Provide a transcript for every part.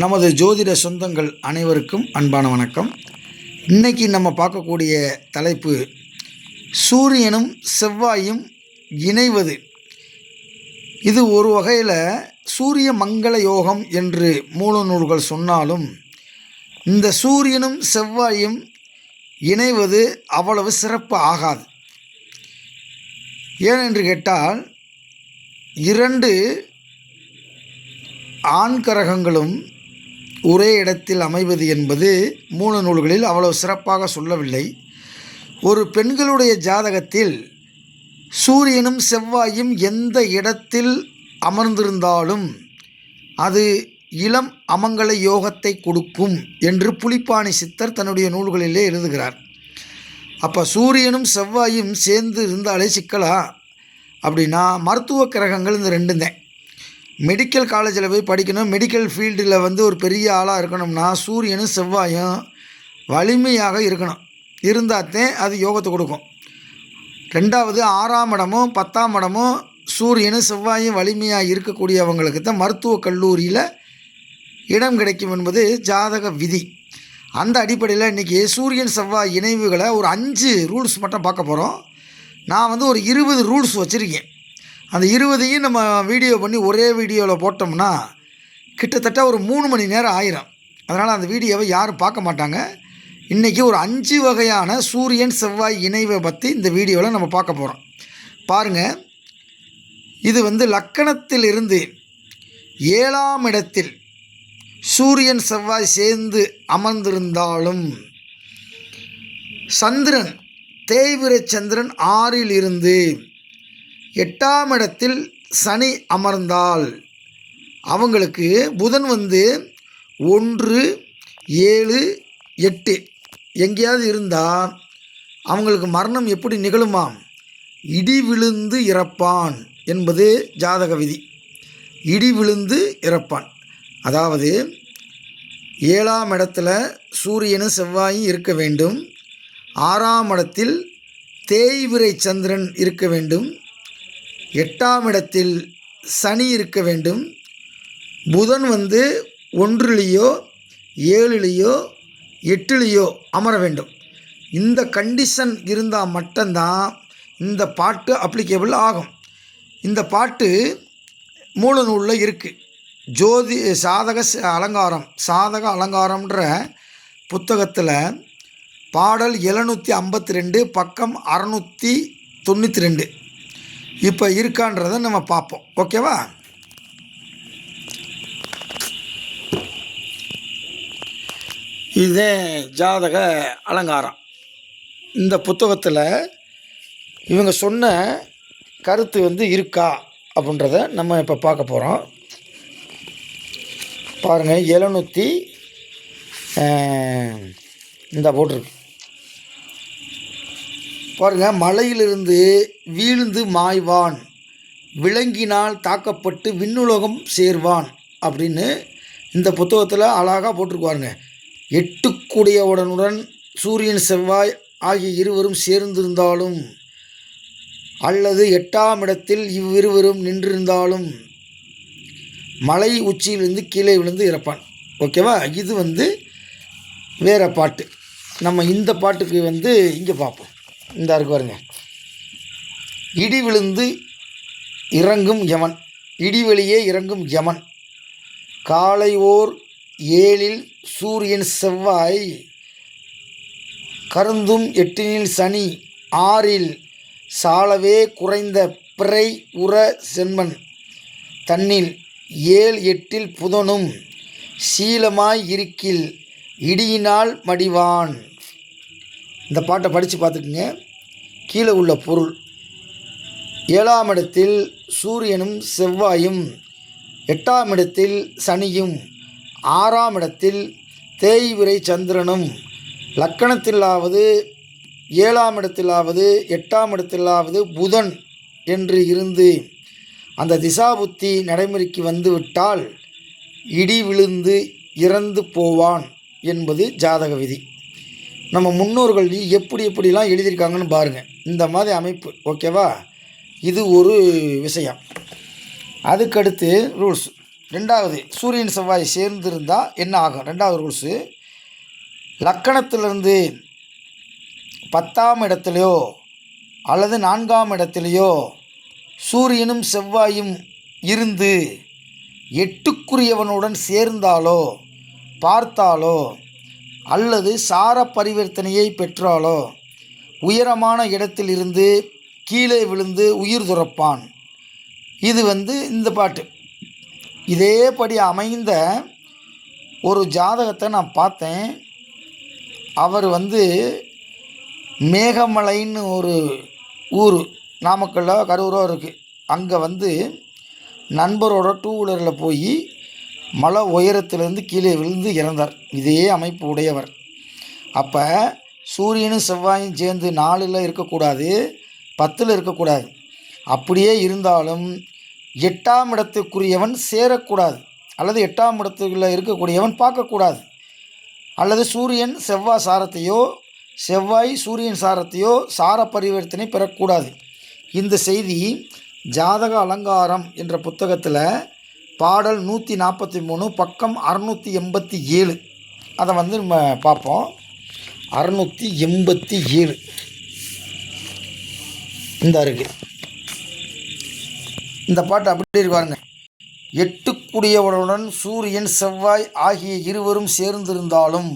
நமது ஜோதிட சொந்தங்கள் அனைவருக்கும் அன்பான வணக்கம். இன்னைக்கு நம்ம பார்க்கக்கூடிய தலைப்பு சூரியனும் செவ்வாயும் இணைவது. இது ஒரு வகையில் சூரிய மங்கள யோகம் என்று மூல நூல்கள் சொன்னாலும் இந்த சூரியனும் செவ்வாயும் இணைவது அவ்வளவு சிறப்பு ஆகாது. ஏனென்று கேட்டால் இரண்டு ஆண் கரகங்களும் ஒரே இடத்தில் அமைவது என்பது மூல நூல்களில் அவ்வளவு சிறப்பாக சொல்லவில்லை. ஒரு பெண்களுடைய ஜாதகத்தில் சூரியனும் செவ்வாயும் எந்த இடத்தில் அமர்ந்திருந்தாலும் அது இளம் அமங்கல யோகத்தை கொடுக்கும் என்று புலிப்பாணி சித்தர் தன்னுடைய நூல்களிலே எழுதுகிறார். அப்போ சூரியனும் செவ்வாயும் சேர்ந்து இருந்தாலே சிக்கலா? அப்படின்னா மருத்துவ கிரகங்கள் இந்த ரெண்டுந்தேன் மெடிக்கல் காலேஜில் போய் படிக்கணும். மெடிக்கல் ஃபீல்டில் வந்து ஒரு பெரிய ஆளாக இருக்கணும்னா சூரியனும் செவ்வாயும் வலிமையாக இருக்கணும். இருந்தால்தான் அது யோகத்தை கொடுக்கும். ரெண்டாவது ஆறாம் இடமும் பத்தாம் இடமும் சூரியனும் செவ்வாயும் வலிமையாக இருக்கக்கூடியவங்களுக்கு தான் மருத்துவக் கல்லூரியில் இடம் கிடைக்கும் என்பது ஜாதக விதி. அந்த அடிப்படையில் இன்றைக்கி சூரியன் செவ்வாய் இணைவுகளை ஒரு அஞ்சு ரூல்ஸ் மட்டும் பார்க்க போகிறோம் நான் வந்து ஒரு இருபது ரூல்ஸ் வச்சுருக்கேன். அந்த இருபதையும் நம்ம வீடியோ பண்ணி ஒரே வீடியோவில் போட்டோம்னா கிட்டத்தட்ட ஒரு மூணு மணி நேரம் ஆயிரும். அதனால் அந்த வீடியோவை யாரும் பார்க்க மாட்டாங்க. இன்றைக்கி ஒரு அஞ்சு வகையான சூரியன் செவ்வாய் இணைவை பற்றி இந்த வீடியோவில் நம்ம பார்க்க போகிறோம் பாருங்கள் இது வந்து லக்கணத்திலிருந்து ஏழாம் இடத்தில் சூரியன் செவ்வாய் சேர்ந்து அமர்ந்திருந்தாலும் சந்திரன் தேய்பிரை சந்திரன் ஆறில் இருந்து எட்டாம் இடத்தில் சனி அமர்ந்தால் அவங்களுக்கு புதன் வந்து ஒன்று ஏழு எட்டு. எங்கேயாவது இருந்தால் அவங்களுக்கு மரணம் எப்படி நிகழுமாம்? இடி விழுந்து இறப்பான் என்பது ஜாதக விதி. இடி விழுந்து இறப்பான். அதாவது ஏழாம் இடத்துல சூரியனும் செவ்வாயும் இருக்க வேண்டும். ஆறாம் இடத்தில் தேய்விரை சந்திரன் இருக்க வேண்டும். எட்டாம் இடத்தில் சனி இருக்க வேண்டும். புதன் வந்து ஒன்றுலேயோ ஏழுலேயோ எட்டுலேயோ அமர வேண்டும். இந்த கண்டிஷன் இருந்தால் மட்டும்தான் இந்த பாட்டு அப்ளிகேபிள் ஆகும். இந்த பாட்டு மூல நூலில் இருக்குது ஜோதி சாதக ச- அலங்காரம். சாதக அலங்காரம்ன்ற புத்தகத்தில் பாடல் எழுநூற்றி ஐம்பத்தி ரெண்டு பக்கம் அறநூற்றி தொண்ணூற்றி ரெண்டு. இப்போ இருக்கான்றதை நம்ம பார்ப்போம். ஓகேவா? இதே ஜாதக அலங்காரம். இந்த புத்தகத்தில் இவங்க சொன்ன கருத்து வந்து இருக்கா அப்படின்றத நம்ம இப்போ பார்க்க போகிறோம் பாருங்கள் எழுநூற்றி இந்த போட்டிருக்கு. பாருங்கள் மலையிலிருந்து வீழ்ந்து மாய்வான். விலங்கினால் தாக்கப்பட்டு விண்ணுலகம் சேர்வான் அப்படின்னு இந்த புத்தகத்தில் அழகாக போட்டிருக்குவாருங்க எட்டுக்குடையவுடனுடன் சூரியன் செவ்வாய் ஆகிய இருவரும் சேர்ந்திருந்தாலும் அல்லது எட்டாம் இடத்தில் இவ்விருவரும் நின்றிருந்தாலும் மலை உச்சியிலிருந்து கீழே விழுந்து இறப்பான். ஓகேவா இது வந்து வேறு பாட்டு. நம்ம இந்த பாட்டுக்கு வந்து இங்கே பார்ப்போம். இந்த இருக்கு பாருங்க. இடி விழுந்து இறங்கும் யமன். இடிவெளியே இறங்கும் யமன். காலை ஓர் ஏழில் சூரியன் செவ்வாய் கருந்தும் எட்டினில் சனி ஆறில் சாலவே குறைந்த பிறை உர சென்மன் தன்னில் ஏழ் எட்டில் புதனும் சீலமாய் இருக்கில் இடியினால் மடிவான். இந்த பாட்டை படித்து பார்த்துக்குங்க. கீழே உள்ள பொருள். ஏழாம் இடத்தில் சூரியனும் செவ்வாயும் எட்டாம் இடத்தில் சனியும் ஆறாம் இடத்தில் தேய்விரை சந்திரனும் லக்கணத்திலாவது ஏழாம் இடத்திலாவது எட்டாம் இடத்திலாவது புதன் என்று இருந்து அந்த திசாபுத்தி நடைமுறைக்கு வந்துவிட்டால் இடி விழுந்து இறந்து போவான் என்பது ஜாதக விதி. நம்ம முன்னோர்கள் எப்படி எப்படிலாம் எழுதியிருக்காங்கன்னு பாருங்கள் இந்த மாதிரி அமைப்பு ஓகேவா? இது ஒரு விஷயம். அதுக்கடுத்து ரூல்ஸ் ரெண்டாவது சூரியன் செவ்வாய் சேர்ந்திருந்தால் என்ன ஆகும்? ரெண்டாவது ரூல்ஸு லக்கணத்திலிருந்து பத்தாம் இடத்துலையோ அல்லது நான்காம் இடத்துலையோ சூரியனும் செவ்வாயும் இருந்து எட்டுக்குரியவனுடன் சேர்ந்தாலோ பார்த்தாலோ அல்லது சார பரிவர்த்தனையை பெற்றாலோ? உயரமான இடத்திலிருந்து கீழே விழுந்து உயிர் துறப்பான். இது வந்து இந்த பாட்டு. இதேபடி அமைந்த ஒரு ஜாதகத்தை நான் பார்த்தேன். அவர் வந்து மேகமலைன்னு ஒரு ஊர் நாமக்கல்லோ கரூரோ இருக்குது அங்கே வந்து நண்பரோட டூ வீலரில் போய் மலை உயரத்திலிருந்து கீழே விழுந்து இறந்தார். இதே அமைப்பு உடையவர். அப்போ சூரியனும் செவ்வாயும் சேர்ந்து நாலில் இருக்கக்கூடாது பத்தில் இருக்கக்கூடாது. அப்படியே இருந்தாலும் எட்டாம் இடத்துக்குரியவன் சேரக்கூடாது. அல்லது எட்டாம் இடத்துக்குள்ள இருக்கக்கூடியவன் பார்க்கக்கூடாது. அல்லது சூரியன் செவ்வாய் சாரத்தையோ செவ்வாய் சூரியன் சாரத்தையோ சார பரிவர்த்தனை பெறக்கூடாது. இந்த செய்தி ஜாதக அலங்காரம் என்ற புத்தகத்தில் பாடல் நூற்றி நாற்பத்தி மூணு பக்கம் அறுநூற்றி எண்பத்தி ஏழு. அதை வந்து நம்ம பார்ப்போம். அறுநூற்றி எண்பத்தி ஏழு. இந்த இருக்கு இந்த பாட்டு அப்படி இருப்பாருங்க பாருங்க. எட்டுக்குடியவனுடன் சூரியன் செவ்வாய் ஆகிய இருவரும் சேர்ந்திருந்தாலும்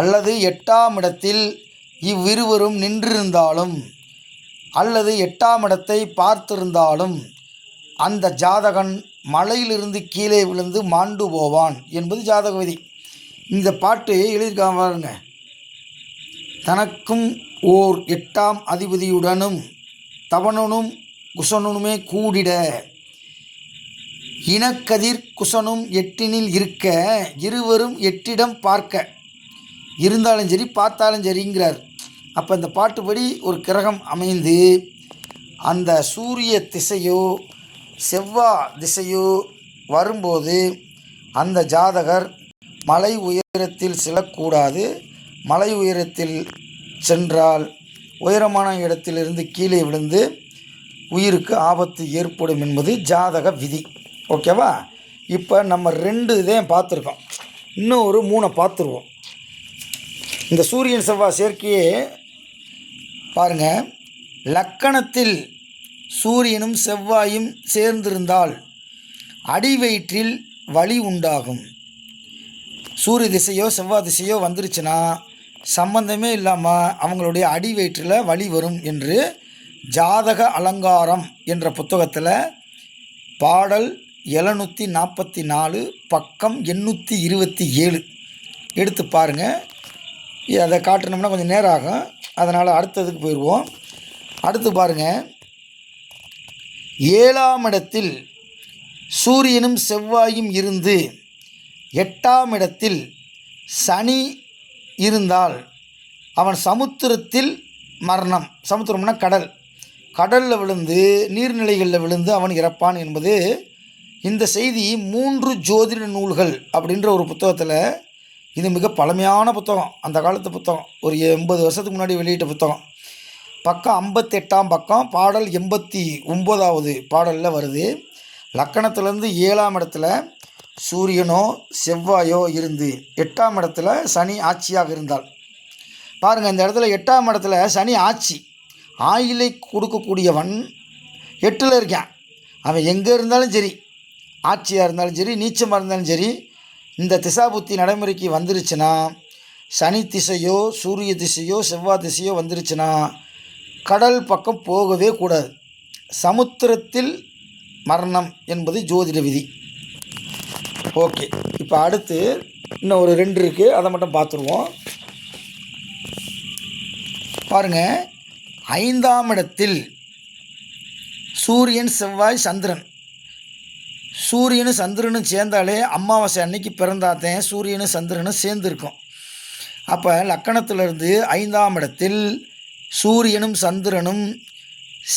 அல்லது எட்டாம் இடத்தில் இவ்விருவரும் நின்றிருந்தாலும் அல்லது எட்டாம் இடத்தை பார்த்திருந்தாலும் அந்த ஜாதகன் மலையிலிருந்து கீழே விழுந்து மாண்டு போவான் என்பது ஜாதக விதி. இந்த பாட்டு எழுதியிருக்காங்க பாருங்க. தனக்கும் ஓர் எட்டாம் அதிபதியுடனும் தவணனும் குசனுமே கூடிட. இனக்கதிர் குசனும் எட்டினில் இருக்க இருவரும் எட்டிடம் பார்க்க. இருந்தாலும் சரி பார்த்தாலும் சரிங்கிறார். அப்போ இந்த பாட்டுப்படி ஒரு கிரகம் அமைந்து அந்த சூரிய திசையோ செவ்வா திசையோ வரும்போது அந்த ஜாதகர் மலை உயரத்தில் செல்லக்கூடாது. மலை உயரத்தில் சென்றால் உயரமான இடத்திலிருந்து கீழே விழுந்து உயிருக்கு ஆபத்து ஏற்படும் என்பது ஜாதக விதி. ஓகேவா? இப்போ நம்ம ரெண்டு இதையும் பார்த்துருக்கோம். இன்னும் ஒரு மூணை பார்த்துருவோம். இந்த சூரியன் செவ்வாய் சேர்க்கையே பாருங்கள் லக்கணத்தில் சூரியனும் செவ்வாயும் சேர்ந்திருந்தால் அடிவயிற்றில் வலி உண்டாகும். சூரிய திசையோ செவ்வாய் திசையோ வந்துருச்சுன்னா சம்பந்தமே இல்லாமல் அவங்களுடைய அடி வயிற்றில் வலி வரும் என்று ஜாதக அலங்காரம் என்ற புத்தகத்தில் பாடல் எழுநூற்றி நாற்பத்தி நாலு பக்கம் எண்ணூற்றி இருபத்தி ஏழு. எடுத்து பாருங்கள் அதை காட்டணும்னா கொஞ்சம் நேரம் ஆகும். அதனால் அடுத்ததுக்கு போயிடுவோம். அடுத்து பாருங்கள் ஏழாம் இடத்தில் சூரியனும் செவ்வாயும் இருந்து எட்டாம் இடத்தில் சனி இருந்தால் அவன் சமுத்திரத்தில் மரணம். சமுத்திரம்னா கடல். கடலில் விழுந்து நீர்நிலைகளில் விழுந்து அவன் இறப்பான் என்பது இந்த செய்தி மூன்று ஜோதிட நூல்கள் அப்படின்ற ஒரு புத்தகத்தில் இது மிக பழமையான புத்தகம். அந்த காலத்து புத்தகம். ஒரு எண்பது வருஷத்துக்கு முன்னாடி வெளியிட்ட புத்தகம். பக்கம் ஐம்பத்தெட்டாம் பக்கம் பாடல் எண்பத்தி ஒம்போதாவது பாடலில் வருது. லக்கணத்துலேருந்து ஏழாம் இடத்துல சூரியனோ செவ்வாயோ இருந்து எட்டாம் இடத்துல சனி ஆட்சியாக இருந்தால் பாருங்கள் இந்த இடத்துல எட்டாம் இடத்துல சனி ஆட்சி. ஆயிலை கொடுக்கக்கூடியவன் எட்டில் இருக்கான். அவன் எங்கே இருந்தாலும் சரி ஆட்சியாக இருந்தாலும் சரி நீச்சமாக இருந்தாலும் சரி இந்த திசாபுத்தி நடைமுறைக்கு வந்துருச்சுன்னா சனி திசையோ சூரிய திசையோ செவ்வாய் திசையோ வந்துருச்சுன்னா கடல் பக்கம் போகவே கூடாது. சமுத்திரத்தில் மரணம் என்பது ஜோதிட விதி. ஓகே இப்போ அடுத்து இன்னும் ஒரு ரெண்டு இருக்குது அதை மட்டும் பார்த்துருவோம். பாருங்கள் ஐந்தாம் இடத்தில் சூரியன் செவ்வாய் சந்திரன். சூரியனும் சந்திரனும் சேர்ந்தாலே அமாவாசை அன்னைக்கு பிறந்தாத்தேன் சூரியனும் சந்திரனும் சேர்ந்துருக்கும். அப்போ லக்கணத்திலிருந்து ஐந்தாம் இடத்தில் சூரியனும் சந்திரனும்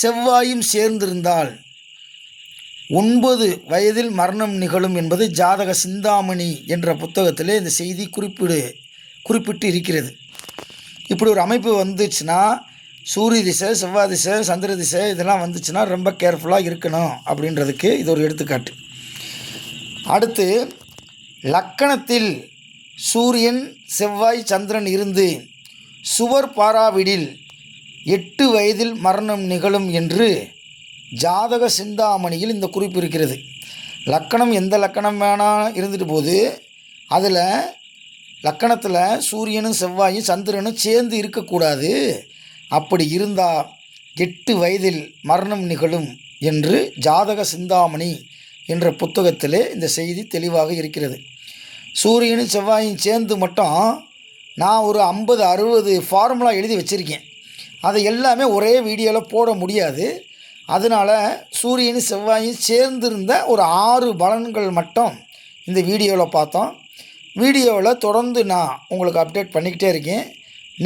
செவ்வாயும் சேர்ந்திருந்தால் ஒன்பது வயதில் மரணம் நிகழும் என்பது ஜாதக சிந்தாமணி என்ற புத்தகத்திலே இந்த செய்தி குறிப்பிடு குறிப்பிட்டு இருக்கிறது இப்படி ஒரு அமைப்பு வந்துச்சுன்னா சூரிய திசை செவ்வாய் திசை சந்திர திசை இதெல்லாம் வந்துச்சுன்னா ரொம்ப கேர்ஃபுல்லாக இருக்கணும் அப்படின்றதுக்கு இது ஒரு எடுத்துக்காட்டு. அடுத்து லக்கணத்தில் சூரியன் செவ்வாய் சந்திரன் இருந்து சுவர் பாராவிடில் எட்டு வயதில் மரணம் நிகழும் என்று ஜாதக சிந்தாமணியில் இந்த குறிப்பு இருக்கிறது. லக்கணம் எந்த லக்கணம் வேணால் இருந்துட்டு போது அதில் லக்கணத்தில் சூரியனும் செவ்வாயும் சந்திரனும் சேர்ந்து இருக்கக்கூடாது. அப்படி இருந்தால் எட்டு வயதில் மரணம் நிகழும் என்று ஜாதக சிந்தாமணி என்ற புத்தகத்திலே இந்த செய்தி தெளிவாக இருக்கிறது. சூரியனும் செவ்வாயும் சேர்ந்து மட்டும் நான் ஒரு ஐம்பது அறுபது ஃபார்முலா எழுதி வச்சுருக்கேன். அதை எல்லாமே ஒரே வீடியோவில் போட முடியாது. அதனால் சூரியனும் செவ்வாயும் சேர்ந்திருந்த ஒரு ஆறு பலன்கள் மட்டும் இந்த வீடியோவில் பார்த்தோம். வீடியோவில் தொடர்ந்து நான் உங்களுக்கு அப்டேட் பண்ணிக்கிட்டே இருக்கேன்.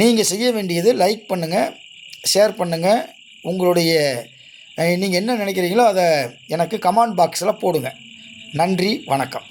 நீங்கள் செய்ய வேண்டியது லைக் பண்ணுங்கள் ஷேர் பண்ணுங்கள் உங்களுடைய நீங்கள் என்ன நினைக்கிறீங்களோ அதை எனக்கு கமெண்ட் பாக்ஸில் போடுங்க. நன்றி வணக்கம்.